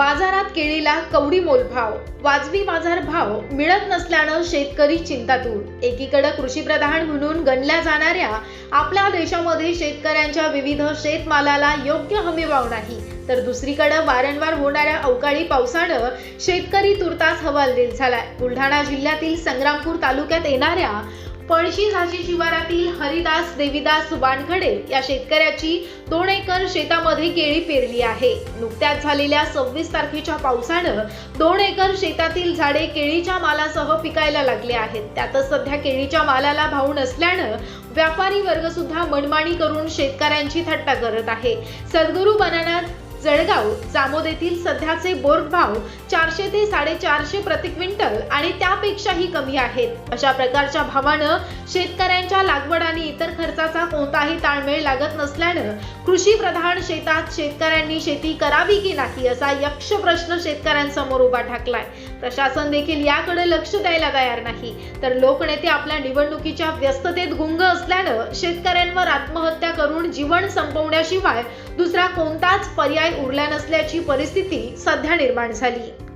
बाजारात केळीला कवडी मोलभाव वाजवी बाजार भाव मिळत नसल्यानं शेतकरी चिंतातूर एकीकडे कृषीप्रधान म्हणून गणल्या जाणाऱ्या आपल्या देशामध्ये शेतकऱ्यांच्या विविध शेतमालाला योग्य हमीभाव नाही तर दुसरीकडे वारंवार होणाऱ्या अवकाळी पावसानं शेतकरी तुर्तास हवालदिल झालाय. बुलढाणा जिल्ह्यातील संग्रामपूर तालुक्यात येणाऱ्या पळशी झाशी शिवारातील हरिदास देवीदास वानखडे या शेतकऱ्याची दोन एकर शेतामध्ये केळी पेरली आहे. नुकत्याच झालेल्या सव्वीस तारखेच्या पावसानं दोन एकर शेतातील झाडे केळीच्या मालासह पिकायला लागले आहेत. त्यातच सध्या केळीच्या मालाला भाव नसल्यानं व्यापारी वर्ग सुद्धा मनमानी करून शेतकऱ्यांची थट्टा करत आहे. सद्गुरू बनाना जळगाव जामोद येथील सध्याचे बोर्ड भाव चारशे ते साडेचारशे प्रति क्विंटल आणि त्यापेक्षाही कमी आहेत. अशा प्रकारच्या भावानं शेतकऱ्यांच्या लागवड आणि इतर खर्चाचा कोणताही ताळमेळ लागत नसल्यानं कृषी प्रधान शेतात शेतकऱ्यांनी शेती करावी की नाही असा यक्ष प्रश्न शेतकऱ्यांसमोर उभा ठाकलाय. प्रशासन देखील याकडे लक्ष द्यायला तयार नाही. तर लोकनेते आपल्या निवडणुकीच्या व्यस्ततेत गुंग असल्यानं शेतकऱ्यांवर आत्महत्या करून जीवन संपवण्याशिवाय दुसरा कोणताच पर्याय उरला नसल्याची परिस्थिती सध्या निर्माण झाली.